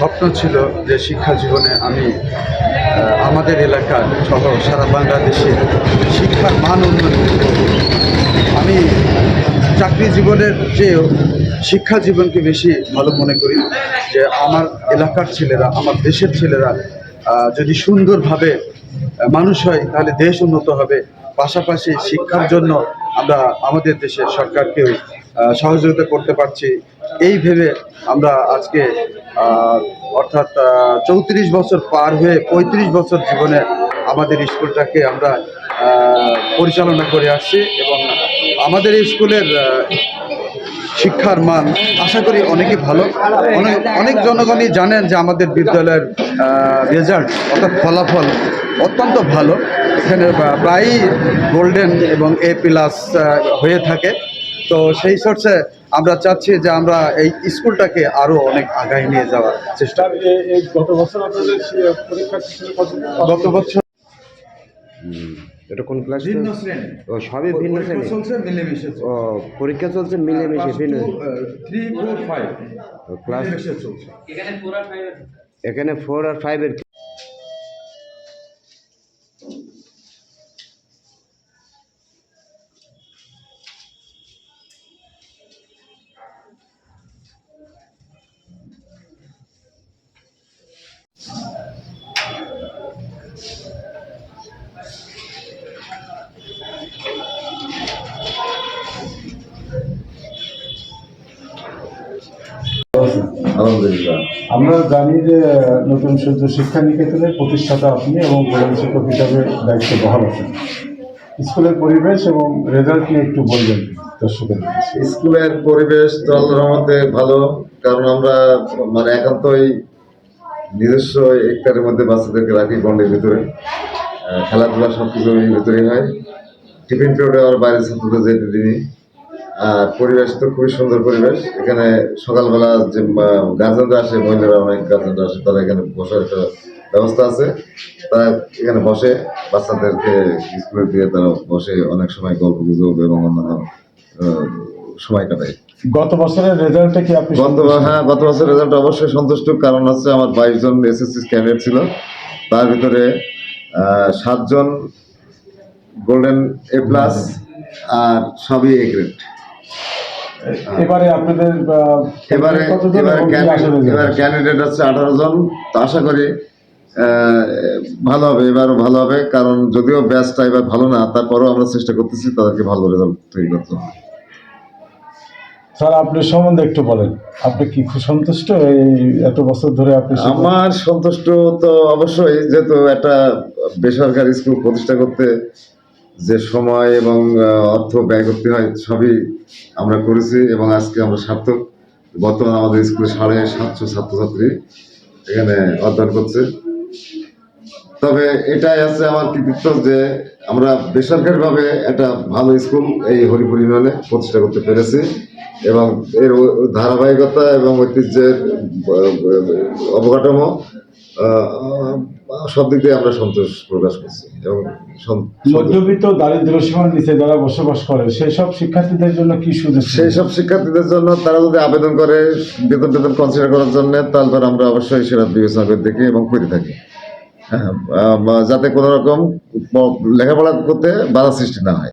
স্বপ্ন ছিল যে শিক্ষা জীবনে আমি আমাদের এলাকার সহ সারা বাংলাদেশে শিক্ষার মান উন্নয়ন। আমি চাকরি জীবনের চেয়েও শিক্ষা জীবনকে বেশি ভালো মনে করি যে আমার এলাকার ছেলেরা, আমার দেশের ছেলেরা যদি সুন্দরভাবে মানুষ হয় তাহলে দেশ উন্নত হবে পাশাপাশি শিক্ষার জন্য আমরা আমাদের দেশের সরকারকেও সহযোগিতা করতে পারছি এই ভেবে আমরা আজকে অর্থাৎ চৌত্রিশ বছর পার হয়ে পঁয়ত্রিশ বছর জীবনে আমাদের স্কুলটাকে আমরা পরিচালনা করে আসছি এবং আমাদের স্কুলের শিক্ষার মান আশা করি অনেকই ভালো। অনেক অনেক জনগণই জানেন যে আমাদের বিদ্যালয়ের রেজাল্ট অর্থাৎ ফলাফল অত্যন্ত ভালো। এখানে প্রায়ই গোল্ডেন এবং এ প্লাস হয়ে থাকে। তো সেই সোর্সে আমরা চাচ্ছি যে আমরা এই স্কুলটাকে আরও অনেক আগায় নিয়ে যাওয়ার চেষ্টা গত বছর গত এটা কোন ক্লাস ভিন্ন শ্রেণি। ও সবই ভিন্ন পরীক্ষা শ্রেণি। চলছে মিলেমিশে চলছে। ও পরীক্ষা চলছে মিলেমিশে ভিন্ন থ্রি ফোর ফাইভ ক্লাস এখানে ফোর আর ফাইভের আমরা জানি যে নতুন সূর্য শিক্ষা নিকেতনের প্রতিষ্ঠাতা আপনি এবং প্রধান শিক্ষক হিসাবে দায়িত্ব বহাল আছেন। স্কুলের পরিবেশ এবং রেজাল্ট নিয়ে একটু বলবেন দর্শকের। স্কুলের পরিবেশ তো আল্লাহর রহমতে ভালো কারণ আমরা মানে একান্তই নিজস্ব একটারের মধ্যে বাচ্চাদেরকে রাখি বন্ডের ভিতরে। খেলাধুলা সব কিছু ভিতরেই হয়। টিফিন পিরিয়ডে আর বাইরের ছাত্রদের যেতে দিনই আর পরিবেশ তো খুবই সুন্দর পরিবেশ। এখানে সকালবেলা যে গার্জেনরা আসে মহিলারা অনেক গার্জেনরা আসে তারা এখানে বসার একটা ব্যবস্থা আছে। তারা এখানে বসে বাচ্চাদেরকে স্কুলে দিয়ে তারা বসে অনেক সময় গল্প গুজব এবং অন্যান্য সময় কাটায়। গত বছরের রেজাল্টে কি আপনি গত হ্যাঁ গত বছর রেজাল্ট অবশ্যই সন্তুষ্ট। কারণ হচ্ছে আমার বাইশ জন এসএসসি ক্যান্ডিডেট ছিল। তার ভিতরে সাতজন গোল্ডেন এ প্লাস আর সবই এ গ্রেড। এবারে আপনাদের এবারে এবারে? এবার ক্যান্ডিডেট হচ্ছে আঠারো জন। তো আশা করি ভালো হবে এবারও ভালো হবে। কারণ যদিও ব্যাচটা এবার ভালো না তারপরেও আমরা চেষ্টা করতেছি তাদেরকে ভালো রেজাল্ট তৈরি করতে। স্যার আপনার সম্বন্ধে একটু বলেন। আপনি কি খুব সন্তুষ্ট? এই এত বছর ধরে আপনি আমার সন্তুষ্ট তো অবশ্যই যেহেতু একটা বেসরকারি স্কুল প্রতিষ্ঠা করতে যে সময় এবং অর্থ ব্যয় করতে হয় সবই আমরা করেছি এবং আজকে আমরা সার্থক। বর্তমানে আমাদের স্কুলে সাড়ে সাতশো ছাত্রছাত্রী এখানে অধ্যয়ন করছে। তবে এটাই আছে আমার কৃতিত্ব যে আমরা বেসরকারিভাবে একটা ভালো স্কুল এই হরিপুর ইউনিয়নে প্রতিষ্ঠা করতে পেরেছি এবং এর ধারাবাহিকতা এবং ঐতিহ্যের অবকাঠামো সব দিক দিয়ে আমরা সন্তোষ প্রকাশ করছি এবং মধ্যবিত্ত দারিদ্র সীমার নিচে যারা বসবাস করে সেই সব শিক্ষার্থীদের জন্য কি সুযোগ সেই সব শিক্ষার্থীদের জন্য তারা যদি আবেদন করে বেতন টেতন কনসিডার করার জন্য তারপর আমরা অবশ্যই সেটা বিবেচনা করে দেখি এবং করে থাকি। হ্যাঁ, যাতে কোনো রকম লেখাপড়া করতে বাধা সৃষ্টি না হয়।